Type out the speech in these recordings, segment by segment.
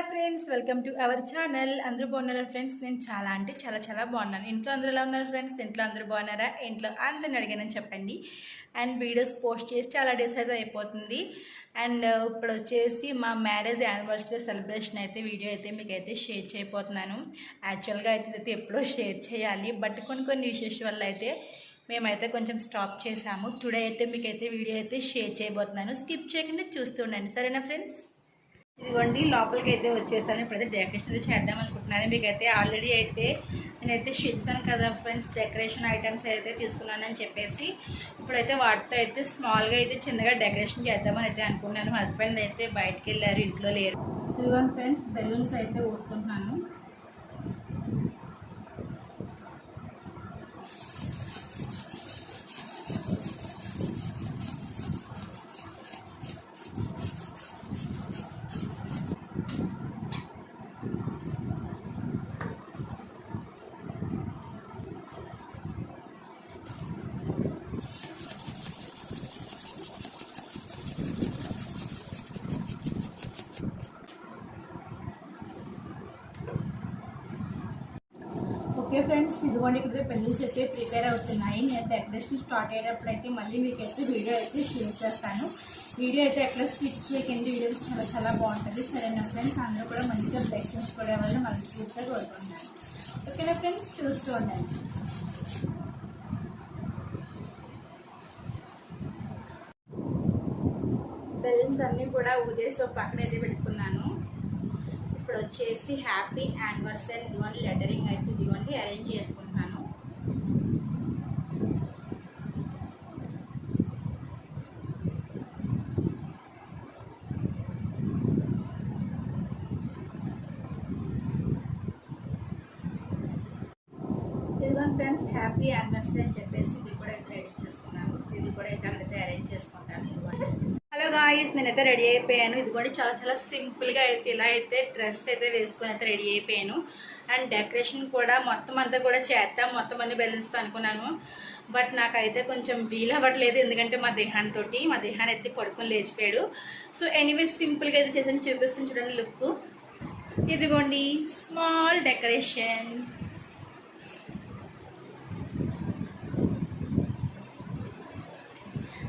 Hi friends welcome to our channel. అందరూ బాగున్నారా friends? నేను చాలా అంటే చాలా చాలా బాగున్నాను. ఇంట్లో అందరూ ఎలా ఉన్నారు ఫ్రెండ్స్? ఇంట్లో అందరూ బాగున్నారా? ఇంట్లో అందరిని అడిగానని చెప్పండి. అండ్ వీడియోస్ పోస్ట్ చేసి చాలా డేస్ అయితే అయిపోతుంది. అండ్ uh, ఇప్పుడు వచ్చేసి మా మ్యారేజ్ యానివర్సరీ సెలబ్రేషన్ అయితే వీడియో అయితే మీకు అయితే షేర్ చేయబోతున్నాను. యాక్చువల్గా అయితే ఇదైతే ఎప్పుడో షేర్ చేయాలి. బట్ కొన్ని కొన్ని విశేష వల్ల అయితే మేమైతే కొంచెం స్టాప్ చేసాము టుడే అయితే మీకైతే వీడియో అయితే షేర్ చేయబోతున్నాను. స్కిప్ చేయకుండా చూస్తూ ఉండండి. సరేనా ఫ్రెండ్స్? ఇదిగోండి లోపలికి అయితే వచ్చేసాను. ఇప్పుడైతే డెకరేషన్ అయితే చేద్దాం అనుకుంటున్నాను. మీకైతే ఆల్రెడీ అయితే నేనైతే చేస్తాను కదా ఫ్రెండ్స్ డెకరేషన్ ఐటమ్స్ అయితే తీసుకున్నానని చెప్పేసి. ఇప్పుడైతే వాటితో అయితే స్మాల్గా అయితే చిన్నగా డెకరేషన్ చేద్దామని అయితే అనుకున్నాను హస్బెండ్ అయితే బయటకు వెళ్ళారు ఇంట్లో లేరు. ఇదిగోండి ఫ్రెండ్స్ బెలూన్స్ అయితే ఊరుకుంటున్నాను. ఓకే ఫ్రెండ్స్ ఇదిగోండి ఇక్కడ పెళ్ళిస్ అయితే ప్రిపేర్ అవుతున్నాయి. నేను డెకరేషన్ స్టార్ట్ అయ్యేటప్పుడు అయితే మళ్ళీ మీకు అయితే వీడియో అయితే షేర్ చేస్తాను. వీడియో అయితే ఎక్కడ స్కిప్ చేయకండి వీడియో చాలా చాలా బాగుంటుంది. సరేనా ఫ్రెండ్స్ అందరూ కూడా మంచిగా బ్లెస్సింగ్స్ కూడా ఇవ్వాలని మనస్ఫూర్తిగా కోరుకుంటున్నాను. ఓకేనా ఫ్రెండ్స్ చూస్తూ ఉండండి. బెలూన్స్ అన్నీ కూడా ఉదేసి ఒక పక్కన అయితే పెట్టుకున్నాను. ఇప్పుడు వచ్చేసి హ్యాపీ యానివర్సరీ వన్ లెటరింగ్ అయితే ఇదిగోండి అరేంజ్ చేసుకుంటున్నాను. ఇదిగోండి ఫ్రెండ్స్ హ్యాపీ యానివర్సరీ అని చెప్పేసి ఇది కూడా అయితే రెడీ చేసుకున్నాను. ఇది కూడా అయితే అక్కడైతే అరేంజ్ చేసుకుంటాను. హలో గాయస్ నేనైతే రెడీ అయిపోయాను. ఇది కూడా చాలా చాలా సింపుల్గా అయితే ఇలా అయితే డ్రెస్ అయితే వేసుకొని అయితే రెడీ అయిపోయాను. అండ్ డెకరేషన్ కూడా మొత్తం అంతా కూడా చేద్దాం మొత్తం అన్ని బెలూన్స్తో అనుకున్నాను. బట్ నాకైతే కొంచెం వీలు అవ్వట్లేదు ఎందుకంటే మా దేహాంతో మా దేహాన్ని అయితే పడుకొని లేచిపోయాడు. సో ఎనీవేస్ సింపుల్గా అయితే చేసాను చూపిస్తాను చూడండి లుక్. ఇదిగోండి స్మాల్ డెకరేషన్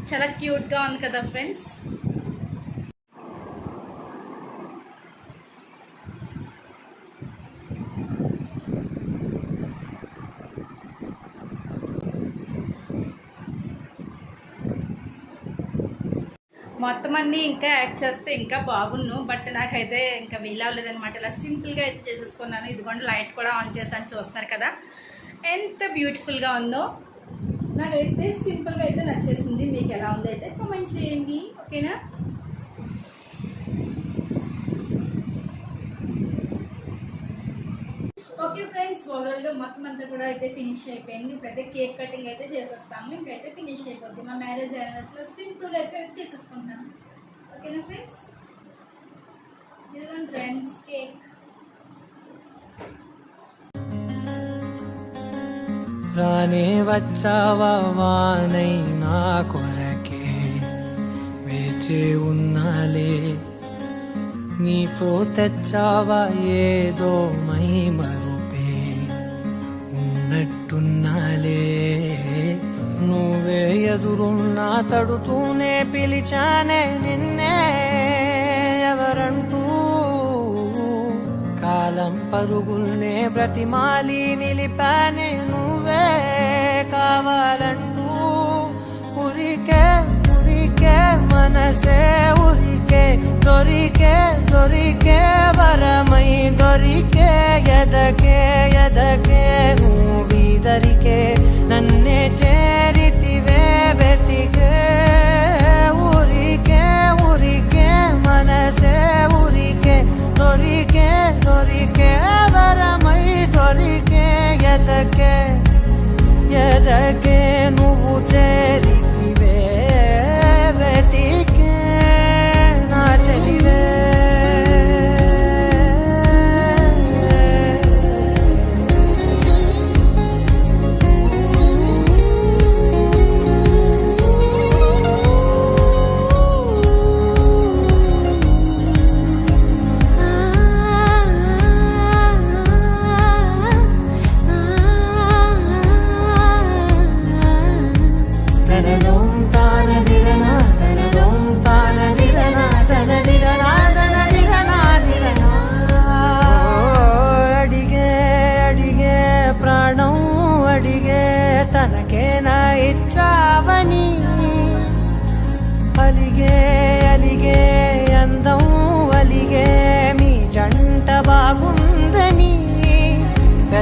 చాలా క్యూట్గా ఉంది కదా ఫ్రెండ్స్ మొత్తం అన్నీ ఇంకా యాడ్ చేస్తే ఇంకా బాగున్ను బట్ నాకైతే ఇంకా వీలవ్వలేదనమాట ఇలా సింపుల్గా అయితే చేసేసుకున్నాను. ఇదిగోండి లైట్ కూడా ఆన్ చేసాను చూస్తున్నారు కదా. ఎంత బ్యూటిఫుల్గా ఉందో. నాకైతే సింపుల్గా అయితే నచ్చేసింది. మీకు ఎలా ఉందో అయితే కామెంట్ చేయండి. ఓకేనా? ఓకే ఫ్రెండ్స్ ఓవరాల్గా మొత్తం అంతా కూడా అయితే ఫినిష్ అయిపోయింది. ఇప్పుడైతే కేక్ కటింగ్ అయితే చేసేస్తాము. ఇంకైతే ఫినిష్ అయిపోద్ది. మా మ్యారేజ్ యానివర్సరీలో సింపుల్గా అయితే చేసేసుకుంటాము. ఓకేనా ఫ్రెండ్స్ ఇదిగోండి ఫ్రెండ్స్ కేక్ రానే వచ్చావా? వానై నా కొరకే వేచే ఉన్నాలే. నీతో తెచ్చావా? ఏదో మై మరు ఉన్నట్టున్నాలే నువ్వే ఎదురున్నా తడుతూనే పిలిచానే నిన్నే ఎవరంటూ. కాలం పరుగుల్నే బ్రతిమాలి నిలిపానే నువ్వే కావాలంటూ. ఉరికే ఉరికే మనసే ఉరికే దొరికే దొరికే వరమై దొరికే ఎదకే ఎదకే నువ్వీదరికే నన్నే చేరితివే వెతికే ఊరికే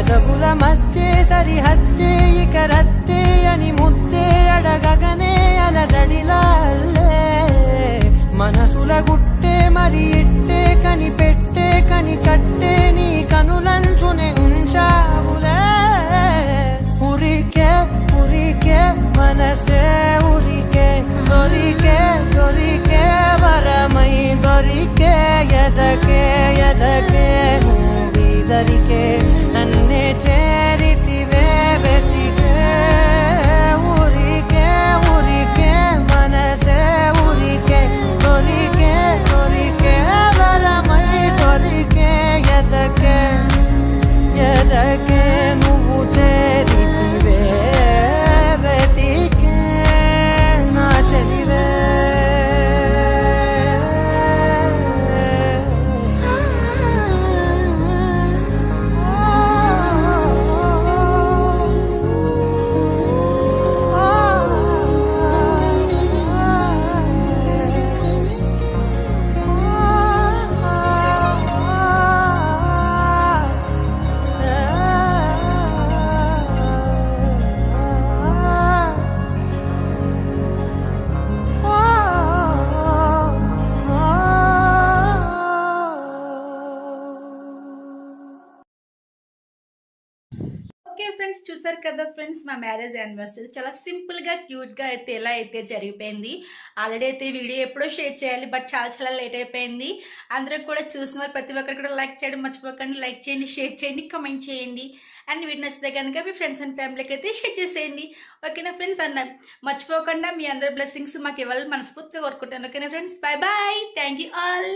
పెదవుల మధ్య సరిహద్దే ఇక రద్దే అని ముద్దే అడగగనే అలడడిలా మనసుల గుట్టే మరి ఇట్టే కని పెట్టే కని కట్టే నీ కనులంచునే ఉంచావులే. ఉరికే ఉరికే మనసే ఉరికే దొరికే దొరికే వరమై దొరికే ఎదకే ఎదకే. నువ్విదరికే నన్నే ఓకే ఫ్రెండ్స్ చూసారు కదా ఫ్రెండ్స్ మా మ్యారేజ్ యానివర్సరీ చాలా సింపుల్గా క్యూట్గా అయితే ఎలా అయితే జరిగిపోయింది. ఆల్రెడీ అయితే వీడియో ఎప్పుడో షేర్ చేయాలి బట్ చాలా చాలా లేట్ అయిపోయింది. అందరూ కూడా చూసిన ప్రతి ఒక్కరు కూడా లైక్ చేయడం మర్చిపోకండి. లైక్ చేయండి షేర్ చేయండి కమెంట్ చేయండి. అండ్ వీడియో నచ్చితే కనుక మీ ఫ్రెండ్స్ అండ్ ఫ్యామిలీకి అయితే షేర్ చేసేయండి. ఓకేనా ఫ్రెండ్స్ అన్న మర్చిపోకుండా మీ అందరి బ్లెస్సింగ్స్ మాకు ఇవ్వాలని మనస్ఫూర్తిగా కోరుకుంటాను. ఓకేనా friends bye bye thank you all